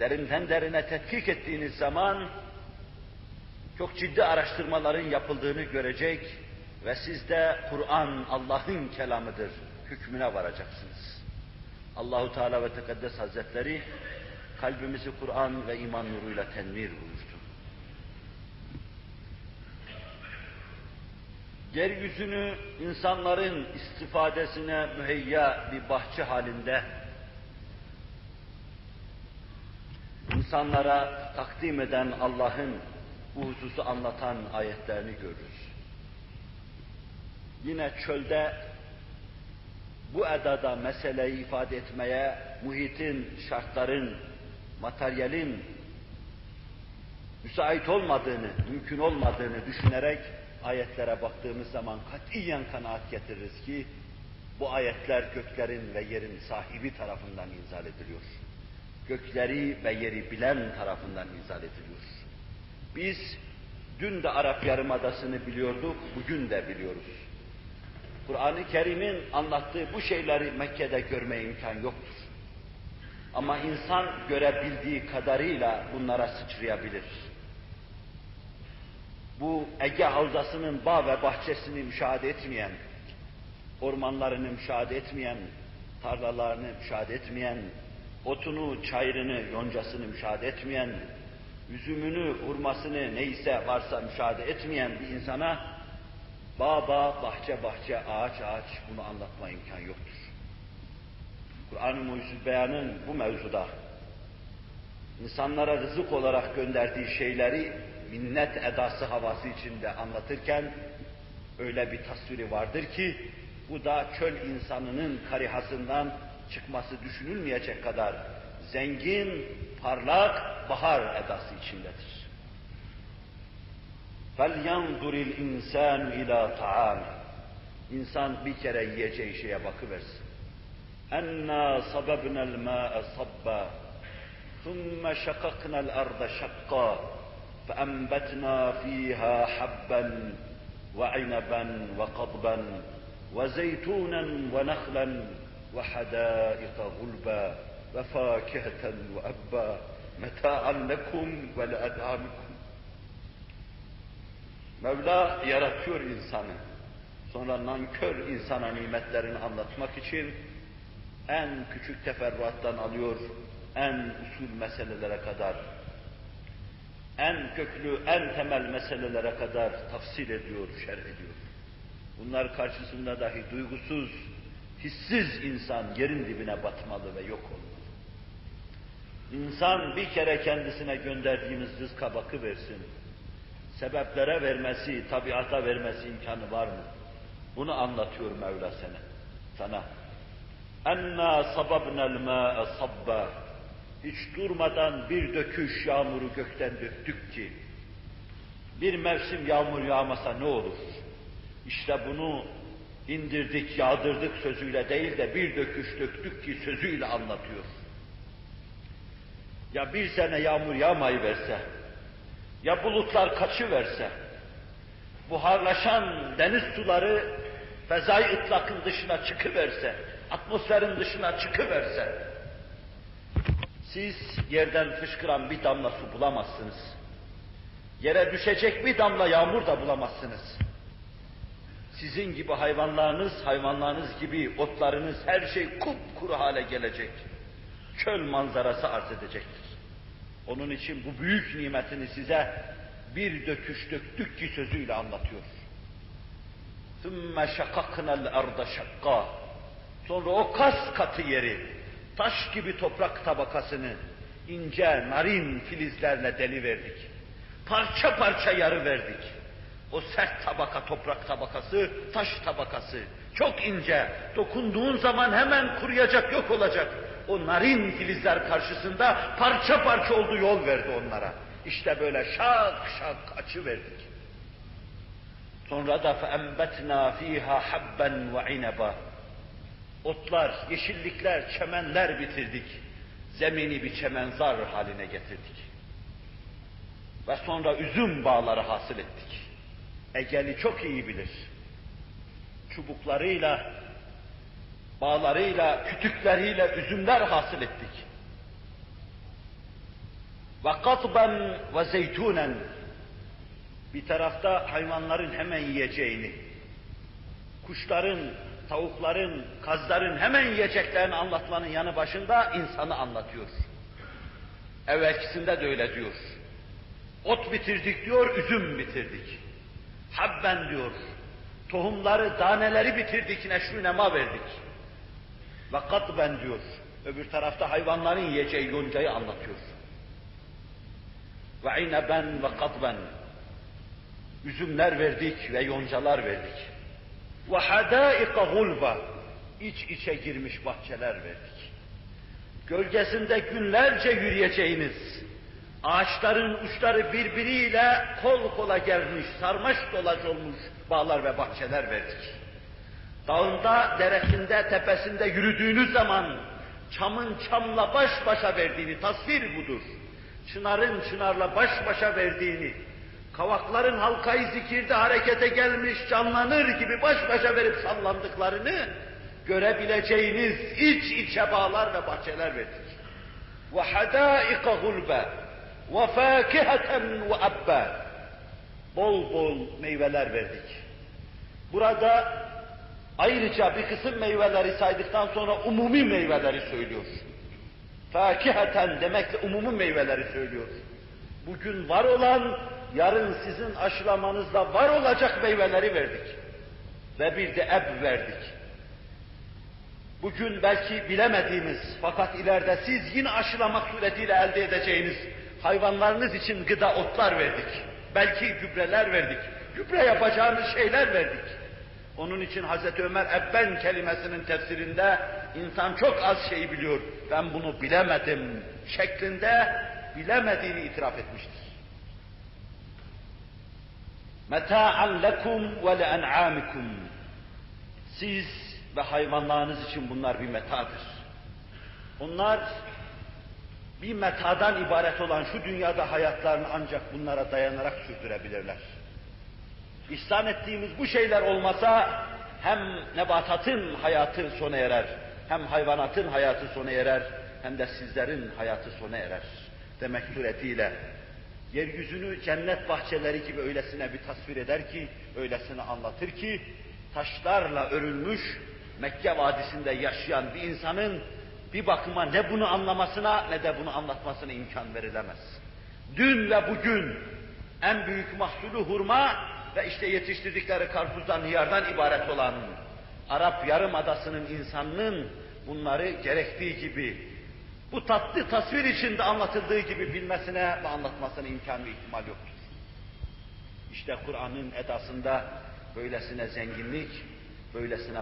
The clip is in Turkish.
derinden derine tetkik ettiğiniz zaman çok ciddi araştırmaların yapıldığını görecek ve siz de Kur'an Allah'ın kelamıdır hükmüne varacaksınız. Allahu Teala ve Tekaddes Hazretleri kalbimizi Kur'an ve iman nuruyla tenvir buyurdu. Yeryüzünü insanların istifadesine müheyya bir bahçe halinde insanlara takdim eden Allah'ın bu hususu anlatan ayetlerini görürüz. Yine çölde bu edada meseleyi ifade etmeye muhitin, şartların, materyalin müsait olmadığını, mümkün olmadığını düşünerek ayetlere baktığımız zaman katiyen kanaat getiririz ki bu ayetler göklerin ve yerin sahibi tarafından inzal ediliyor. Gökleri ve yeri bilen tarafından inzal ediliyor. Biz dün de Arap Yarımadası'nı biliyorduk, bugün de biliyoruz. Kur'an-ı Kerim'in anlattığı bu şeyleri Mekke'de görme imkan yoktur. Ama insan görebildiği kadarıyla bunlara sıçrayabilir. Bu Ege Havzası'nın bağ ve bahçesini müşahede etmeyen, ormanlarını müşahede etmeyen, tarlalarını müşahede etmeyen, otunu, çayırını, yoncasını müşahede etmeyen, üzümünü, hurmasını neyse varsa müşahede etmeyen bir insana bağ bağ, bahçe bahçe, ağaç ağaç bunu anlatma imkan yoktur. Kur'an-ı Mucizül Beyan'ın bu mevzuda insanlara rızık olarak gönderdiği şeyleri minnet edası havası içinde anlatırken öyle bir tasviri vardır ki bu da çöl insanının karihasından çıkması düşünülmeyecek kadar zengin, parlak bahar edası içindedir. فَلْيَنْظُرِ الْاِنْسَانُ اِلَى طَعَامِ İnsan bir kere yiyeceği şeye bakıversin. اَنَّا صَبَبْنَا الْمَاءَ صَبًّا ثُمَّ شَقَقْنَا الْأَرْضَ شَقًّا فأنبتنا فيها حبا وعنبا وقضبا وزيتونا ونخلا وحدائق غلبا وفاكهة وأبا متاعا لكم ولأنعامكم Mevla yaratıyor insanı. Sonra nankör insana nimetlerini anlatmak için en küçük teferruattan alıyor, en usul meselelere kadar en köklü, en temel meselelere kadar tafsil ediyor, şerh ediyor. Bunlar karşısında dahi duygusuz, hissiz insan yerin dibine batmalı ve yok olmalı. İnsan bir kere kendisine gönderdiğimiz rızka bakıversin. Sebeplere vermesi, tabiata vermesi imkanı var mı? Bunu anlatıyor Mevla sana. Sana. Enna sababnel mâ'e sabba hiç durmadan bir döküş yağmuru gökten döktük ki, bir mevsim yağmur yağmasa ne olur? İşte bunu indirdik, yağdırdık sözüyle değil de bir döküş döktük ki sözüyle anlatıyor. Ya bir sene yağmur yağmayı verse, ya bulutlar kaçı verse, buharlaşan deniz suları fezai ıtlakın dışına çıkıverse, atmosferin dışına çıkıverse, siz yerden fışkıran bir damla su bulamazsınız. Yere düşecek bir damla yağmur da bulamazsınız. Sizin gibi hayvanlarınız, hayvanlarınız gibi otlarınız her şey kupkuru hale gelecek. Çöl manzarası arz edecektir. Onun için bu büyük nimetini size bir döküş döktük ki sözüyle anlatıyor. ثُمَّ شَقَقْنَا الْاَرْضَ شَقَّا Sonra o kas katı yeri, taş gibi toprak tabakasını ince, narin filizlerle deli verdik. Parça parça yarı verdik. O sert tabaka, toprak tabakası, taş tabakası, çok ince, dokunduğun zaman hemen kuruyacak, yok olacak. O narin filizler karşısında parça parça oldu yol verdi onlara. İşte böyle şak şak açı verdik. Sonra da فَاَنْبَتْنَا ف۪يهَا حَبًّا وَعِنَبًا Otlar, yeşillikler, çemenler bitirdik. Zemini bir çemenzar haline getirdik. Ve sonra üzüm bağları hasıl ettik. Egeli çok iyi bilir. Çubuklarıyla, bağlarıyla, kütükleriyle üzümler hasıl ettik. ve katben ve zeytunen bir tarafta hayvanların hemen yiyeceğini, kuşların, tavukların, kazların hemen yiyeceklerini anlatmanın yanı başında insanı anlatıyor. Evvelkisinde de öyle diyor. Ot bitirdik diyor, üzüm bitirdik. Habben diyor, tohumları, daneleri bitirdik, neşru nema verdik. Ve katben diyor, öbür tarafta hayvanların yiyeceği yoncayı anlatıyor. Ve ineben ve katben, üzümler verdik ve yoncalar verdik. Ve hadaika gulba, iç içe girmiş bahçeler verdik. Gölgesinde günlerce yürüyeceğiniz, ağaçların uçları birbiriyle kol kola gelmiş, sarmaş dolaş olmuş bağlar ve bahçeler verdik. Dağında, deresinde, tepesinde yürüdüğünüz zaman çamın çamla baş başa verdiğini, tasvir budur. Çınarın çınarla baş başa verdiğini, kavakların halkayı zikirde harekete gelmiş, canlanır gibi baş başa verip sallandıklarını görebileceğiniz iç içe bağlar ve bahçeler verdik. Ve hadaika ve abba. Bol bol meyveler verdik. Burada ayrıca bir kısım meyveleri saydıktan sonra umumi meyveleri söylüyor. Fakiheten demekle umumi meyveleri söylüyor. Bugün var olan, yarın sizin aşılamanızda var olacak meyveleri verdik. Ve bir de eb verdik. Bugün belki bilemediğimiz fakat ileride siz yine aşılamak suretiyle elde edeceğiniz hayvanlarınız için gıda otlar verdik. Belki gübreler verdik. Gübre yapacağınız şeyler verdik. Onun için Hazreti Ömer ebben kelimesinin tefsirinde insan çok az şey biliyor. Ben bunu bilemedim şeklinde bilemediğini itiraf etmiştir. Meta'an lekum ve le'en'amikum. Siz ve hayvanlarınız için bunlar bir metadır. Onlar bir metadan ibaret olan şu dünyada hayatlarını ancak bunlara dayanarak sürdürebilirler. İhsan ettiğimiz bu şeyler olmasa hem nebatatın hayatı sona erer, hem hayvanatın hayatı sona erer, hem de sizlerin hayatı sona erer demek suretiyle yeryüzünü cennet bahçeleri gibi öylesine bir tasvir eder ki, öylesine anlatır ki, taşlarla örülmüş Mekke vadisinde yaşayan bir insanın bir bakıma ne bunu anlamasına ne de bunu anlatmasına imkan verilemez. Dün ve bugün en büyük mahsulü hurma ve işte yetiştirdikleri karpuzdan, hıyardan ibaret olan Arap Yarımadası'nın insanının bunları gerektiği gibi bu tatlı tasvir içinde anlatıldığı gibi bilmesine ve anlatmasına imkan ve ihtimal yoktur. İşte Kur'an'ın edasında böylesine zenginlik, böylesine